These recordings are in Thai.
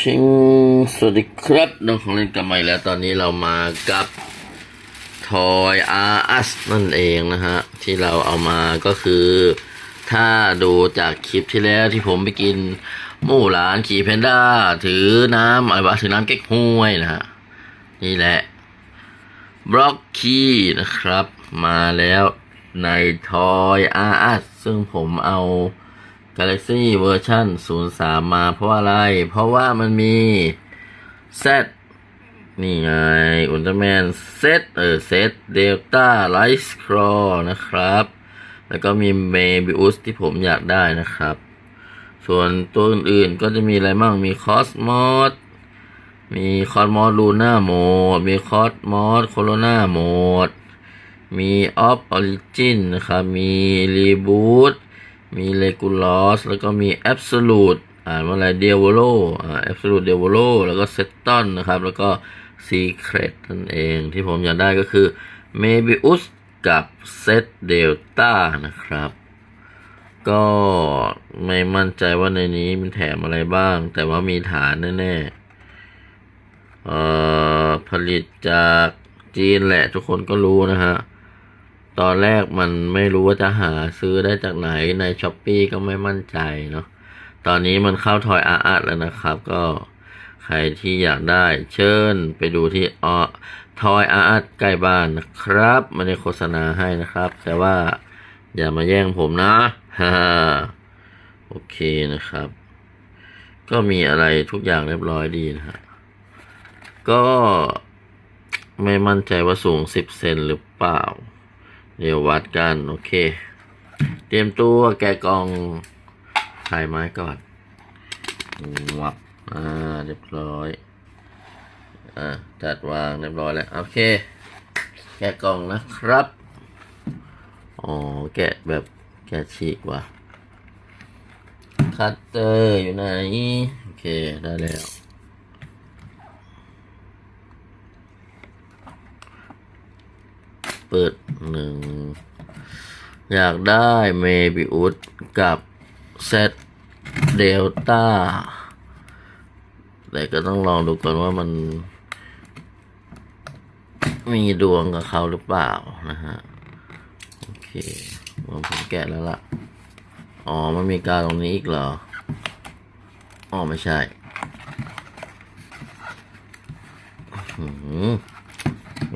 พิงสวัสดีครับน้องของเล่นกลับมาแล้ว ตอนนี้เรามากับ Toy R Us นั่นเองนะฮะ ที่เราเอามาก็คือ ถ้าดูจากคลิปที่แล้วที่ผมไปกินหมู่หลานขี่เพนด้า ถือน้ำอะไรวะถือน้ำเก๊กฮวยนะฮะ นี่แหละบล็อกคีนะครับ มาแล้วใน Toy R Us ซึ่งผมเอา Galaxy เวอร์ชัน03 มาเพราะอะไร เพราะว่ามันมี Z นี่ไง อุลตร้าแมนเซตเออเซตเดลต้าไลท์ครอนะครับ แล้วก็มีเมบิอุสที่ผมอยากได้นะครับ ส่วนตัวอื่นๆก็จะมีอะไรบ้างมีคอสมอสมีคอสมอสลูน่าโหมด มีคอสมอสโคโรนาโหมด มีออฟออริจินนะครับ มีรีบูต มีเลกูลอสแล้วก็มีแอบสูตอ่านว่าอะไรเดวโลอ่าแอบสูตเดวโลแล้วก็เซตตอนนะครับ แล้วก็ซีเครตนั่นเองที่ผมอยากได้ก็คือเมบิอุสกับเซตเดลต้านะครับ ก็ไม่มั่นใจว่าในนี้มันแถมอะไรบ้าง แต่ว่ามีฐานแน่ๆเอ่อผลิตจากจีนแหละทุกคนก็รู้นะฮะ ตอนแรกมันไม่รู้ว่าจะหาซื้อได้จากไหนในช้อปปีก็ไม่มั่นใจเนาะตอนนี้มันเข้าทอยอาร์ตแล้วนะครับ ก็ใครที่อยากได้เชิญไปดูที่ออทอยอาร์ตใกล้บ้านนะครับไม่ได้โฆษณาให้นะครับ แต่ว่าอย่ามาแย่งผมนะฮ่าโอเคนะครับ ก็มีอะไรทุกอย่างเรียบร้อยดีนะฮะก็ไม่มั่นใจว่าสูงสิบเซนหรือเปล่า เดี๋ยววัดกัน โอเค เตรียมตัวแกะกล่องถ่ายไม้ก่อนวับอ่าเรียบร้อย อ่าจัดวางเรียบร้อยแล้ว โอเค แกะกล่องนะครับ อ๋อ แกะแบบแกะฉีกว่ะคัตเตอร์อยู่ไหน โอเค ได้แล้ว เปิดหนึ่งอยากได้เมบิอุสกับเซตเดลต้าแต่ก็ต้องลองดูก่อนว่ามันมีดวงกับเขาหรือเปล่านะฮะ โอเคผมผมแกะแล้วล่ะ อ๋อ มันมีการตรงนี้อีกเหรอ อ๋อ ไม่ใช่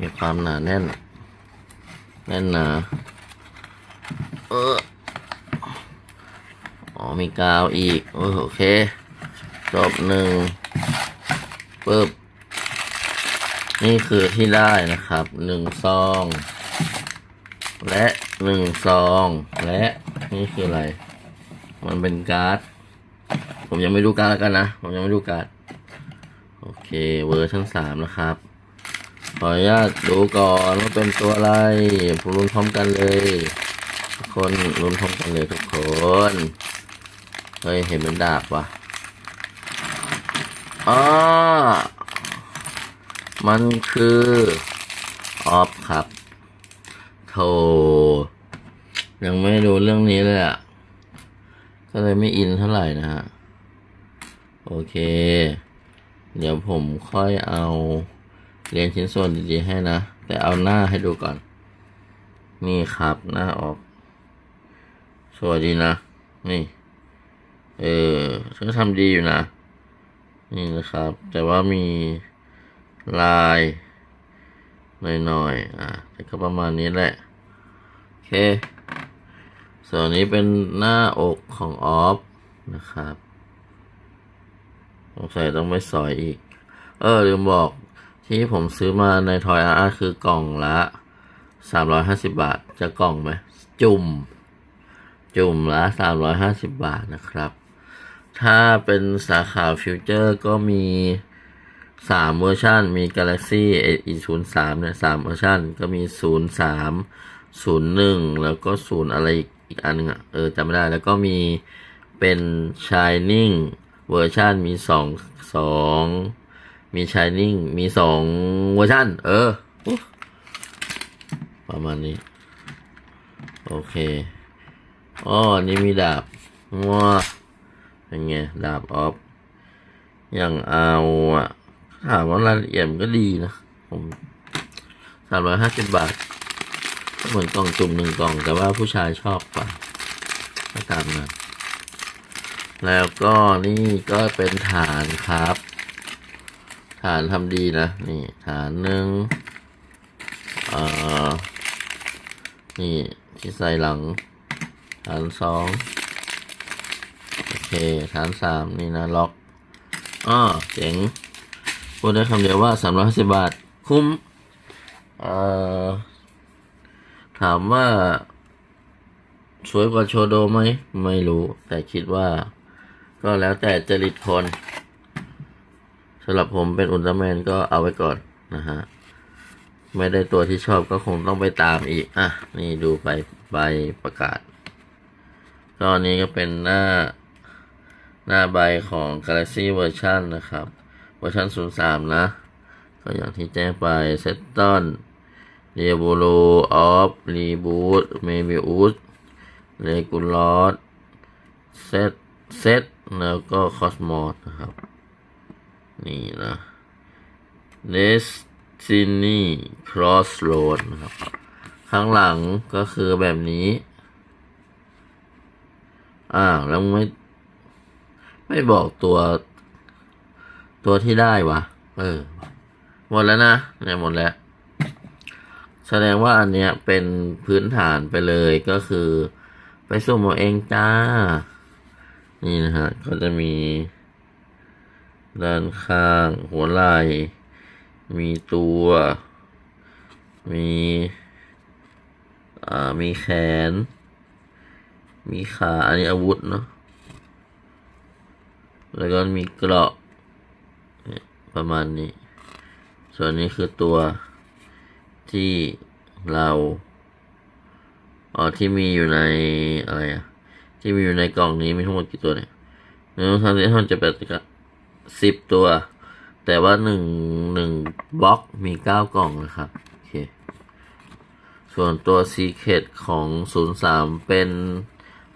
มีความหนาแน่น แน่นหนาเอออ๋อมีกาวอีกเอโอเคจบหนึ่งปึ๊บนี่คือที่ได้นะครับหนึ่งซอง และหนึ่งซอง และนี่คืออะไร มันเป็นการ์ด ผมยังไม่ดูการ์ดแล้วกันนะ ผมยังไม่ดูการ์ด โอเคเวอร์ชั้นสามนะครับ ออนุญาตดูก่อนว่าเป็นตัวอะไรผมลุ้นพร้อมกันเลยทุกคนลุ้นพร้อมกันเลยทุกคนเฮ้ยเห็นเป็นดาบวะอ๋อมันคือออฟครับโธยังไม่ดูเรื่องนี้เลยอะก็เลยไม่อินเท่าไหร่นะฮะ โอเค เดี๋ยวผมค่อยเอา เรียนชิ้นส่วนดีๆให้นะ แต่เอาหน้าให้ดูก่อน นี่ครับหน้าออก สวยดีนะ นี่ เออก็ทำดีอยู่นะ นี่นะครับ แต่ว่ามีลายหน่อยๆ อะแต่ก็ประมาณนี้แหละ โอเค ส่วนนี้เป็นหน้าอกของออฟนะครับสงสัยต้องไปสอยอีก เออลืมบอก ที่ผมซื้อมาในทอยอาร์คือกล่องละสามร้อยห้าสิบบาท จะกล่องไหม จุ่ม จุ่มละสามร้อยห้าสิบบาทนะครับ ถ้าเป็นสาขาฟิวเจอร์ก็มีสามเวอร์ชันมี Galaxy A ศูนย์สามเนี่ยสามเวอร์ชันก็มีศูนย์สามศูนย์หนึ่งแล้วก็ศูนย์อะไรอีกอันหนึงอะ เออจำไม่ได้แล้วก็มีเป็น Shining เวอร์ชันมีสองสอง มี Shining มีสองเวอร์ชันเออ ประมาณนี้ โอเคอ๋อนี่มีดาบว้าเป็นไงดาบออฟ อย่างเอาอะถามว่ารายละเอียดก็ดีนะ ผมสามร้อยห้าสิบบาทก็เหมือนกล่องจุ่มหนึ่งกล่อง แต่ว่าผู้ชายชอบกว่าก็ตามนั้นแล้วก็นี่ก็เป็นฐานครับ ฐานทำดีนะ นี่ฐานหนึ่งเอ่อนี่ที่ใส่หลัง ฐานสองโอเค ฐานสามนี่นะล็อกอ้อเจ๋งพูดได้คำเดียวว่าสามร้อยสิบบาท คุ้มเอ่อถามว่า สวยกว่าโชโดไหม ไม่รู้ แต่คิดว่า ก็แล้วแต่จริตคน สำหรับผมเป็นอุลตร้าแมนก็เอาไว้ก่อนนะฮะ ไม่ได้ตัวที่ชอบก็คงต้องไปตามอีก อะ นี่ดูไปใบประกาศตอนนี้ก็เป็นหน้าหน้าใบของ Galaxy Version นะครับ เวอร์ชัน03 นะ ก็อย่างที่แจ้งไปเซตตอนเรียบูโรออฟรีบูตเมบิอุสเลกูลอสเซตเซตแล้วก็คอสมอสนะครับ นี่นะ Destiny Crossroad นะครับ ข้างหลังก็คือแบบนี้ อ้าวแล้วไม่ ไม่บอกตัว ตัวที่ได้วะ เออ หมดแล้วนะ เนี่ยหมดแล้ว แสดงว่าอันเนี้ยเป็นพื้นฐานไปเลยก็คือ ไปสุ่มเอาเองจ้า นี่นะฮะ ก็จะมี ด้านข้าง หัวไหล่ มีตัว มีอ่ามีแขน มีขา อันนี้อาวุธเนาะ แล้วก็มีเกราะประมาณนี้ ส่วนนี้คือตัวที่เราอ๋อที่มีอยู่ในอะไรอะที่มีอยู่ในกล่องนี้มีทั้งหมดกี่ตัวเนี่ยหนึ่งสองสามสี่ห้าหกเจ็ดแปดเก้า สิบตัว แต่ว่าหนึ่งหนึ่งบล็อกมีเก้ากล่องนะครับ โอเค ส่วนตัวซีเคดของศูนย์สามเป็น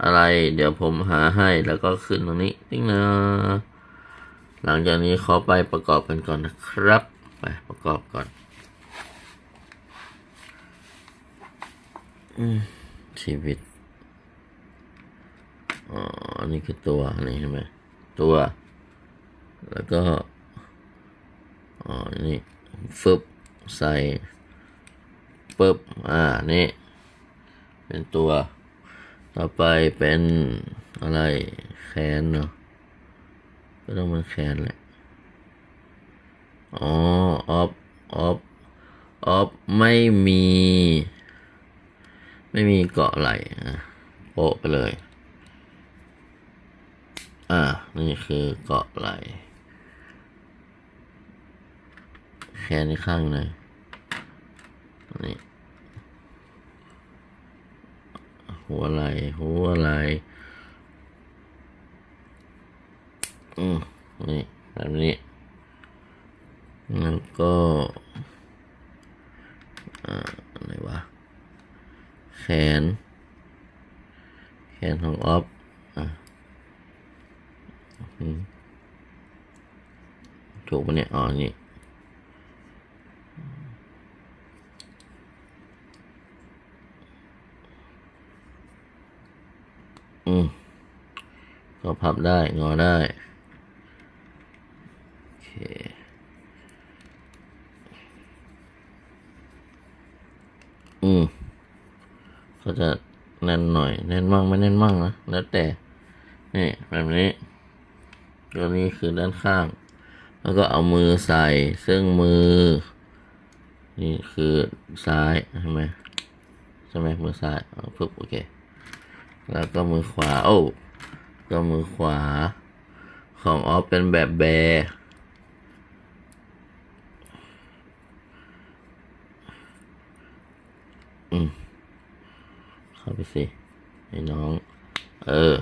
อะไร เดี๋ยวผมหาให้แล้วก็ขึ้นตรงนี้ติ๊งนะ หลังจากนี้ขอไปประกอบกันก่อนนะครับ ไปประกอบก่อน อืมชีวิต อ๋อ อันนี้คือตัวนนี้ใช่ไหมตัว แล้วก็อ๋อนี่ฟึบใส่ปึ๊บอ่านี่ เป็นตัวต่อไปเป็นอะไรแขนเนาะก็ต้องมันแขนแหละอ๋อออฟออฟออฟไม่มี ไม่มีเกาะไหลอะโปะไปเลย อ่านี่คือเกาะไหล แขนในข้างในนี่หัวไหลหัวไหลอืมนี่แบบนี้ แล้วก็อ่าอะไรวะ แขน แขนของออฟอะอืมถูกปะเนี่ย อ๋อ นี่ อืมก็พับได้งอได้ โอเค อืมก็จะแน่นหน่อย แน่นมั่งไม่แน่นมั่งนะแล้วแต่ นี่แบบนี้ ตัวนี้คือด้านข้าง แล้วก็เอามือใส่ ซึ่งมือ นี่คือซ้ายใช่ไหมใช่ไหมมือซ้ายเอาปึ๊บโอเค แล้วก็มือขวา โอ้ก็มือขวา ของออฟเป็นแบบแบอืมเข้าไปสิไอ้น้อง เออ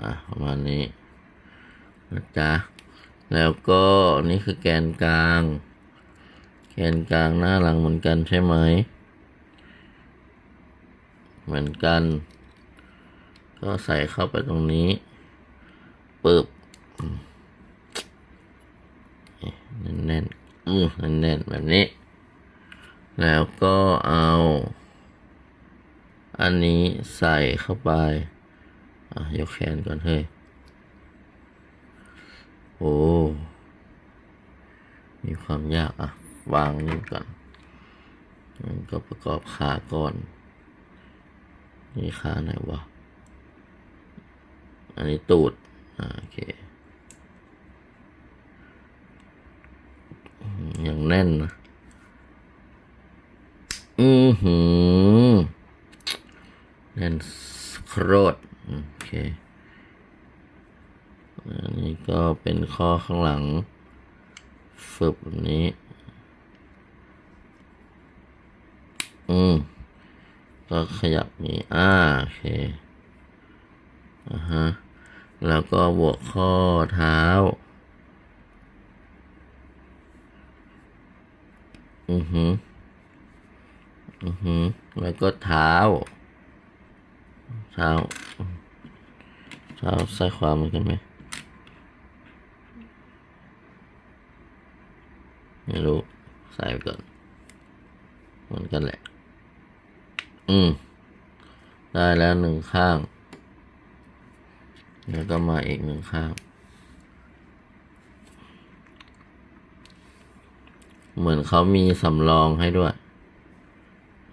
อะ ประมาณนี้นะจ๊ะ แล้วก็นี่คือแกนกลาง แกนกลางหน้าหลังเหมือนกันใช่ไหม เหมือนกัน ก็ใส่เข้าไปตรงนี้เปิบแน่นๆอืมแน่นแบบนี้ แล้วก็เอา อันนี้ใส่เข้าไปอ่ยกแขนก่อนเฮ้ยโอ้ มีความยากอะ วางนี่ก่อนก็ประกอบขาก่อน นี่ขาไหนวะ อันนี้ตูด อ่าโอเคอืมยังแน่นนะ อือหือ แน่นโครดโอเค อันนี้ก็เป็นข้อข้างหลัง ฝึกแบบนี้ อืม ก็ขยับนี้อ่าโอเคอ่าฮะแล้วก็บวกข้อเท้าอือหืออือหือแล้วก็เท้า เท้า เท้าซ้ายขวาเหมือนกันไหมไม่รู้ใส่ไปก่อนเหมือนกันแหละ อืม ได้แล้วหนึ่งข้าง แล้วก็มาอีกหนึ่งข้าง เหมือนเขามีสำรองให้ด้วย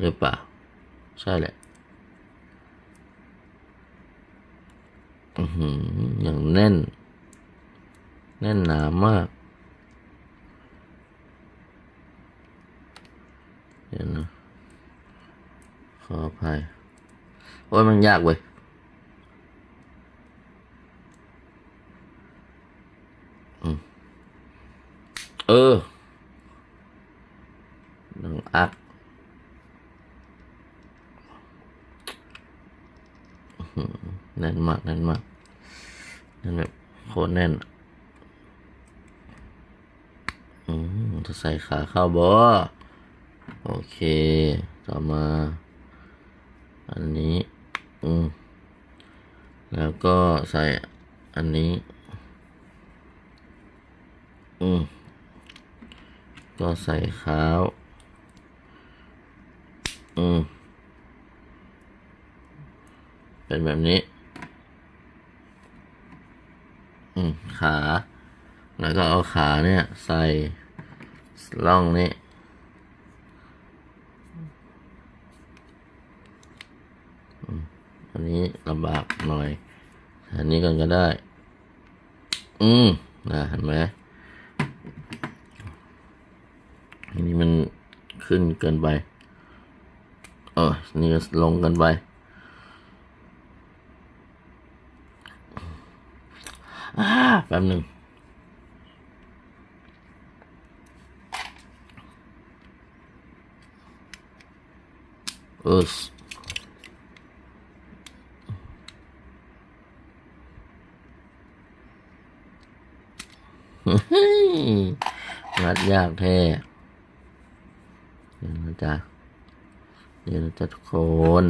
หรือเปล่า ใช่แหละอย่างแน่น แน่นหนามาก เดี๋ยวนะ ออภัยโอ้ยมันยากเว้ยเออหนึ่งอักแน่นมากแน่นมากแน่นแบบโคตรแน่น อืมจะใส่ขาเข้าบ่โอเค ต่อมา อันนี้ อืม แล้วก็ใส่อันนี้ อืม ก็ใส่ขาว อืม เป็นแบบนี้ อืม ขา แล้วก็เอาขาเนี่ย ใส่ร่องนี้ อันนี้ลำบากหน่อย อันนี้กันก็ ได้ อืมนะเห็นไหมอันนี้มันขึ้นเกินไป เออนี่ก็ลงเกินไปอ่าแป๊บหนึ่งเออ งัด ยากแท้เดี๋ยวนะจ๊ะเดี๋ยวนะจ๊ะทุกคน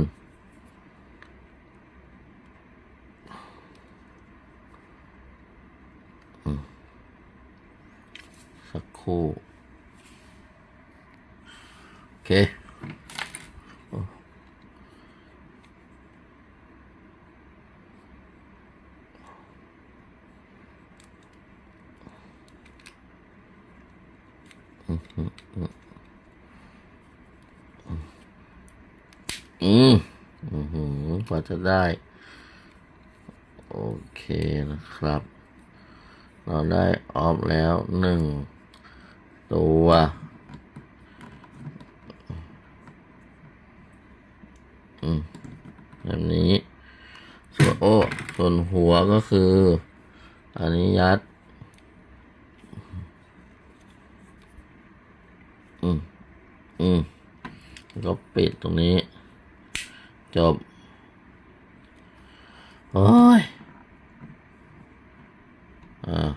สักครู่โอเค อืมอือหือกว่าจะได้ โอเคนะครับ เราได้ออฟแล้วหนึ่งตัวอืมแบบนี้ ส่วนโอ้ส่วนหัวก็คือ อันนี้ยัด อืม อืมแล้วก็ปิดตรงนี้ จบ โอ้ย อ่า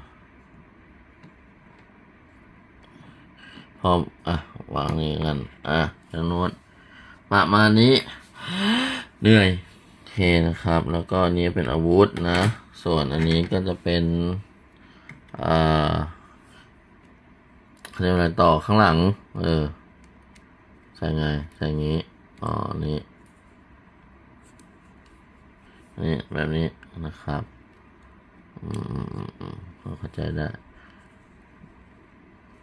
พร้อม อะ วางนี่กัน อะทางโน้นประมาณนี้ เหนื่อย โอเคนะครับ แล้วก็อันนี้เป็นอาวุธนะ ส่วนอันนี้ก็จะเป็น อ่าเขาเรียกอะไรต่อข้างหลัง เออ ใส่ไงใส่งี้อ๋อนี่นี่แบบนี้นะครับอืมอืมอืมเข้าใจได้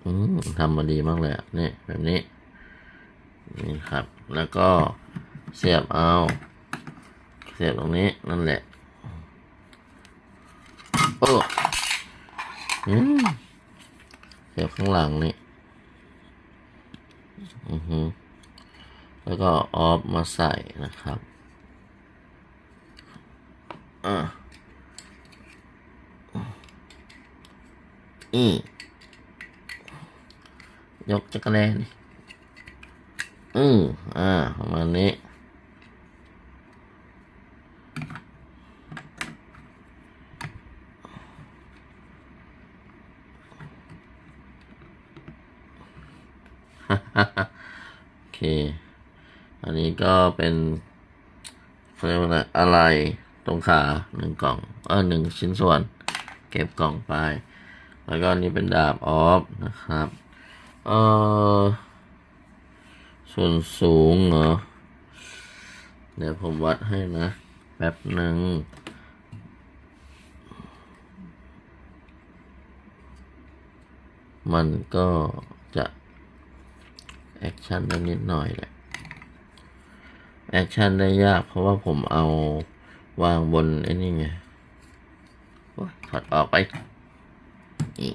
อืมทำมาดีมากเลยนี่แบบนี้นี่ครับ แล้วก็เสียบเอา เสียบตรงนี้นั่นแหละโอ้อืมเสียบข้างหลังนี่อือฮึ แล้วก็ออฟมาใส่นะครับ อะอียกจักรแลนี่อืออ่าประมาณนี้ โอเค อันนี้ก็ เป็นเขาเรียกว่าอะไรตรงขาหนึ่งกล่องเออหนึ่งชิ้นส่วน เก็บกล่องไป แล้วก็นนี้เป็นดาบออฟนะครับเออส่วนสูงเหรอเดี๋ยวผมวัดให้นะ แป๊บหนึ่งมันก็จะ แอคชั่นได้นิดหน่อยแหละ แอคชั่นได้ยากเพราะว่าผมเอาวางบนไอ้นี่ไงถอดออกไปนี่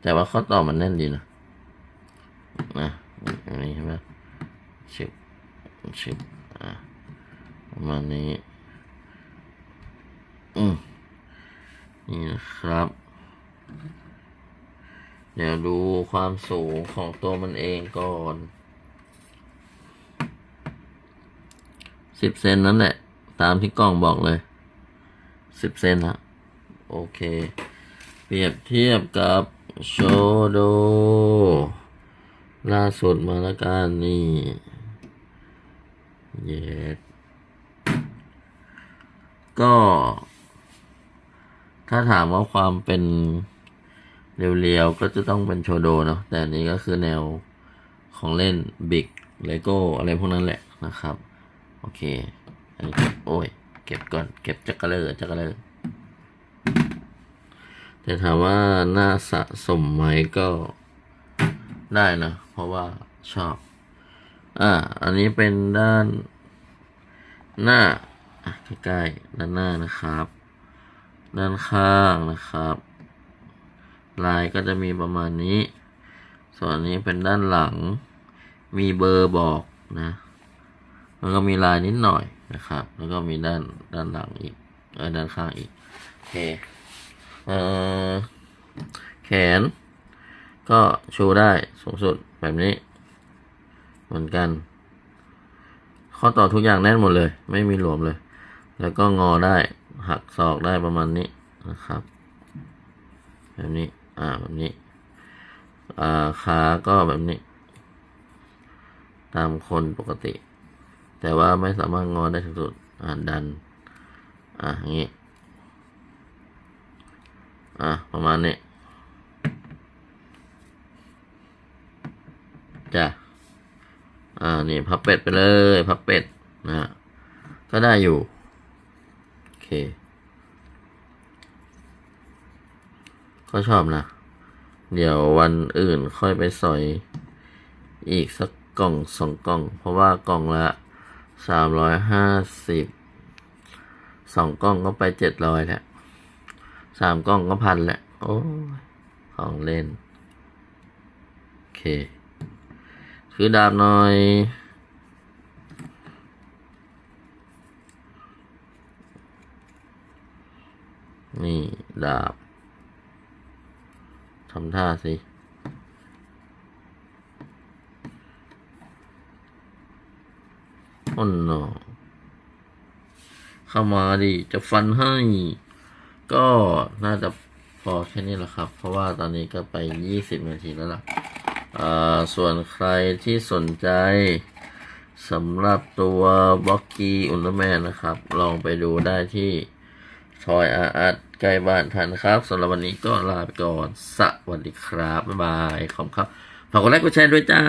แต่ว่าข้อต่อมันแน่นดีนะ นะอันนี้ใช่ไหมชิบชิบอะประมาณนี้ อืมนี่นะครับ เดี๋ยวดูความสูงของตัวมันเองก่อนสิบเซนนั่นแหละ ตามที่กล้องบอกเลยสิบเซนนะโอเค เปรียบเทียบกับโชโด ล่าสุดมาแล้วกันนี่เย็ดก็ ถ้าถามว่าความเป็น เรียวๆ ก็จะต้องเป็นโชโดเนาะแต่อันนี้ก็คือแนวของเล่นบิ๊กเลโก้อะไรพวกนั้นแหละนะครับ โอเค อันนี้โอ้ย เก็บก่อน เก็บจักรเลอจักรเลอแต่ถามว่าน่าสะสมไหมก็ได้นะ เพราะว่าชอบ อ่า อันนี้เป็นด้านหน้าใกล้ๆด้านหน้านะครับ ด้านข้างนะครับ ลายก็จะมีประมาณนี้ ส่วนนนี้เป็นด้านหลัง มีเบอร์บอกนะแล้วก็มีลายนิดหน่อยนะครับ แล้วก็มีด้านด้านหลังอีกเออด้านข้างอีกโอเคเออแขน ก็ชูได้สูงสุดแบบนี้ เหมือนกัน ข้อต่อทุกอย่างแน่นหมดเลย ไม่มีหลวมเลย แล้วก็งอได้หักศอกได้ประมาณนี้นะครับ แบบนี้ อ่าแบบนี้อ่าขาก็แบบนี้ ตามคนปกติ แต่ว่าไม่สามารถงอได้ถึงสุดอ่าดัน อ่าอย่างนี้ อ่าประมาณนี้จ้ะอ่า นี่พับเป็ดไปเลย พับเป็ดนะ ก็ได้อยู่ โอเค ก็ชอบนะ เดี๋ยววันอื่นค่อยไปสอย อีกสักกล่องสองกล่อง เพราะว่ากล่องละสามร้อยห้าสิบสองกล่องก็ไปเจ็ดร้อยแหละสามกล่องก็พันแหละ โอ้ของเล่น โอเค คือดาบหน่อย นี่ ดาบ ทำท่าสิอ้นนอเข้ามาดิ จะฟันให้ ก็น่าจะพอแค่นี้แหละครับ เพราะว่าตอนนี้ก็ไปยี่สิบนาทีแล้วล่ะส่วนใครที่สนใจสำหรับตัวบล็อกกี้อุลตร้าแมนนะครับ ลองไปดูได้ที่ทอยอาร์ต ใกล้บ้านทันครับสำหรับวันนี้ก็ลาไปก่อน สวัสดีครับ บ๊ายบาย ขอบคุณครับ ฝากกดไลค์กดแชร์ด้วยจ้า